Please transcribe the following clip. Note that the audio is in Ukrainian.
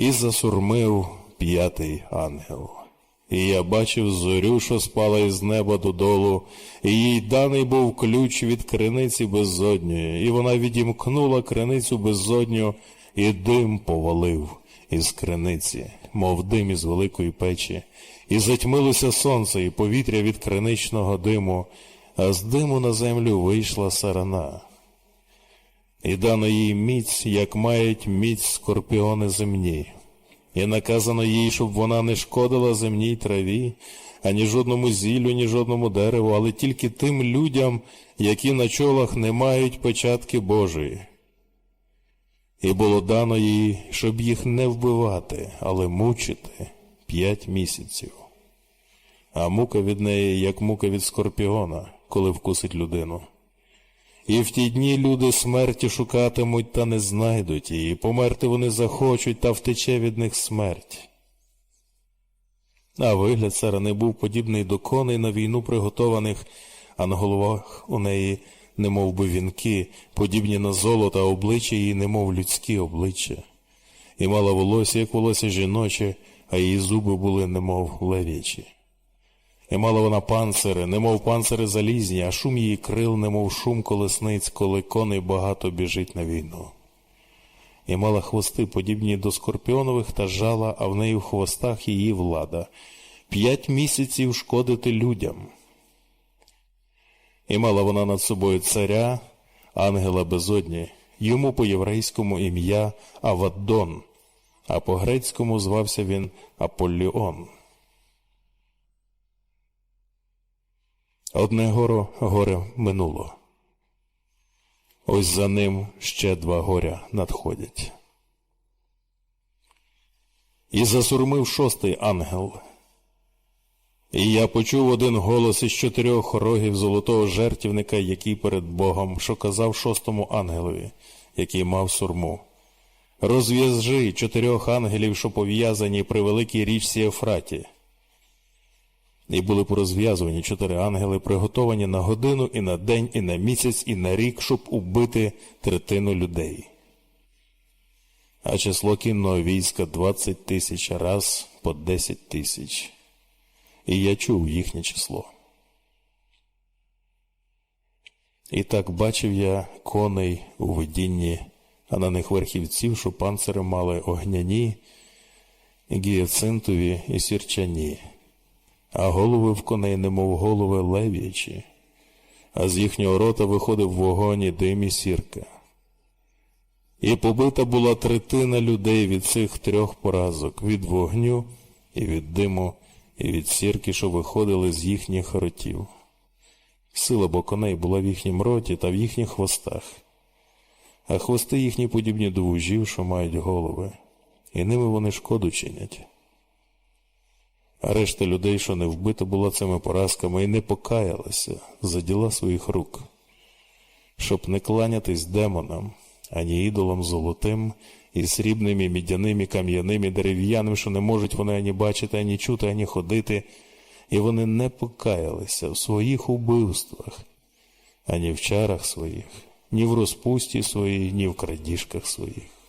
і засурмив п'ятий ангел. І я бачив зорю, що спала із неба додолу, і їй даний був ключ від криниці безодньої, і вона відімкнула криницю безодню, і дим повалив із криниці, мов дим із великої печі, і затьмилося сонце, і повітря від криничного диму, а з диму на землю вийшла сарана. І дано їй міць, як мають міць скорпіони земні. І наказано їй, щоб вона не шкодила земній траві, ані жодному зіллю, ні жодному дереву, але тільки тим людям, які на чолах не мають печатки Божої. І було дано їй, щоб їх не вбивати, але мучити п'ять місяців. А мука від неї, як мука від скорпіона, коли вкусить людину. І в ті дні люди смерті шукатимуть та не знайдуть її, померти вони захочуть, та втече від них смерть. А вигляд царани був подібний до коней на війну приготованих, а на головах у неї немов би вінки, подібні на золото, а обличчя її, немов людські обличчя, і мала волосся, як волосся жіноче, а її зуби були немов лев'ячі. І мала вона панцири, немов панцири залізні, а шум її крил, немов шум колесниць, коли коней багато біжить на війну. І мала хвости, подібні до скорпіонових та жала, а в неї в хвостах її влада п'ять місяців шкодити людям. І мала вона над собою царя, ангела безодні, йому по єврейському ім'я Аваддон, а по грецькому звався він Аполліон. Одне горо горе минуло. Ось за ним ще два горя надходять. І засурмив шостий ангел. І я почув один голос із чотирьох рогів золотого жертівника, який перед Богом, що казав шостому ангелові, який мав сурму. Розв'яжи чотирьох ангелів, що пов'язані при великій річці Ефраті. І були порозв'язувані чотири ангели, приготовані на годину, і на день, і на місяць, і на рік, щоб убити третину людей. А число кінного війська двадцять тисяч раз по десять тисяч. І я чув їхнє число. І так бачив я коней у видінні, а на них верхівців, що панцири мали огняні, гіацинтові і сірчані а голови в коней, немов голови лев'ячі, а з їхнього рота виходив вогонь і дим і сірка. І побита була третина людей від цих трьох поразок від вогню, і від диму, і від сірки, що виходили з їхніх ротів. Сила бо коней була в їхнім роті та в їхніх хвостах, а хвости їхні подібні до вужів, що мають голови, і ними вони шкоду чинять. А решта людей, що не вбита була цими поразками, і не покаялася за діла своїх рук, щоб не кланятись демонам, ані ідолам золотим, і срібним, і мідяним, і кам'яним, і дерев'яним, що не можуть вони ані бачити, ані чути, ані ходити, і вони не покаялися в своїх убивствах, ані в чарах своїх, ні в розпусті своїй, ні в крадіжках своїх.